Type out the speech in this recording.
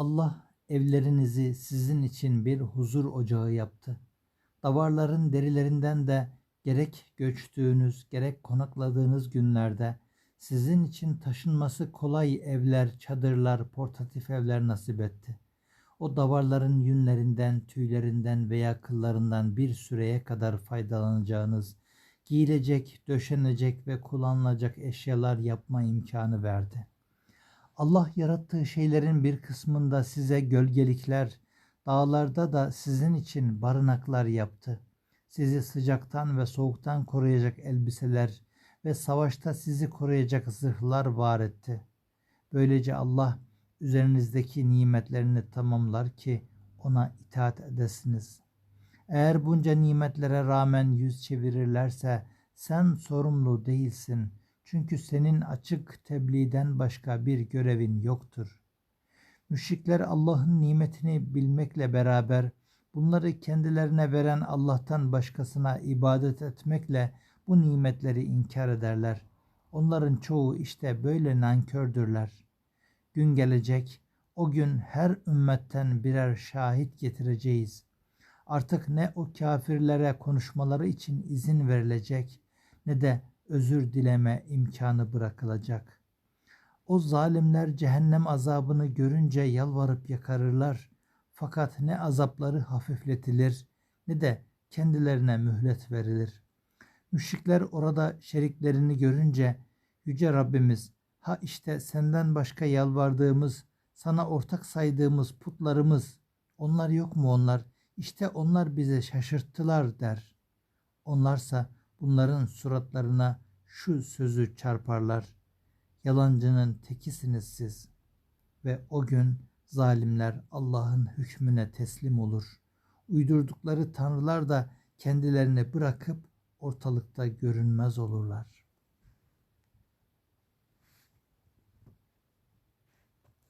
Allah evlerinizi sizin için bir huzur ocağı yaptı. Davarların derilerinden de gerek göçtüğünüz gerek konakladığınız günlerde sizin için taşınması kolay evler, çadırlar, portatif evler nasip etti. O davarların yünlerinden, tüylerinden veya kıllarından bir süreye kadar faydalanacağınız, giyilecek, döşenecek ve kullanılacak eşyalar yapma imkanı verdi. Allah yarattığı şeylerin bir kısmında size gölgelikler, dağlarda da sizin için barınaklar yaptı. Sizi sıcaktan ve soğuktan koruyacak elbiseler ve savaşta sizi koruyacak zırhlar var etti. Böylece Allah üzerinizdeki nimetlerini tamamlar ki ona itaat edesiniz. Eğer bunca nimetlere rağmen yüz çevirirlerse sen sorumlu değilsin. Çünkü senin açık tebliğden başka bir görevin yoktur. Müşrikler Allah'ın nimetini bilmekle beraber bunları kendilerine veren Allah'tan başkasına ibadet etmekle bu nimetleri inkar ederler. Onların çoğu işte böyle nankördürler. Gün gelecek, o gün her ümmetten birer şahit getireceğiz. Artık ne o kafirlere konuşmaları için izin verilecek ne de özür dileme imkanı bırakılacak. O zalimler cehennem azabını görünce yalvarıp yakarırlar. Fakat ne azapları hafifletilir ne de kendilerine mühlet verilir. Müşrikler orada şeriklerini görünce Yüce Rabbimiz ha işte senden başka yalvardığımız, sana ortak saydığımız putlarımız, onlar yok mu onlar? İşte onlar bize şaşırttılar der. Onlarsa bunların suratlarına şu sözü çarparlar. Yalancının tekisiniz siz. Ve o gün zalimler Allah'ın hükmüne teslim olur. Uydurdukları tanrılar da kendilerini bırakıp ortalıkta görünmez olurlar.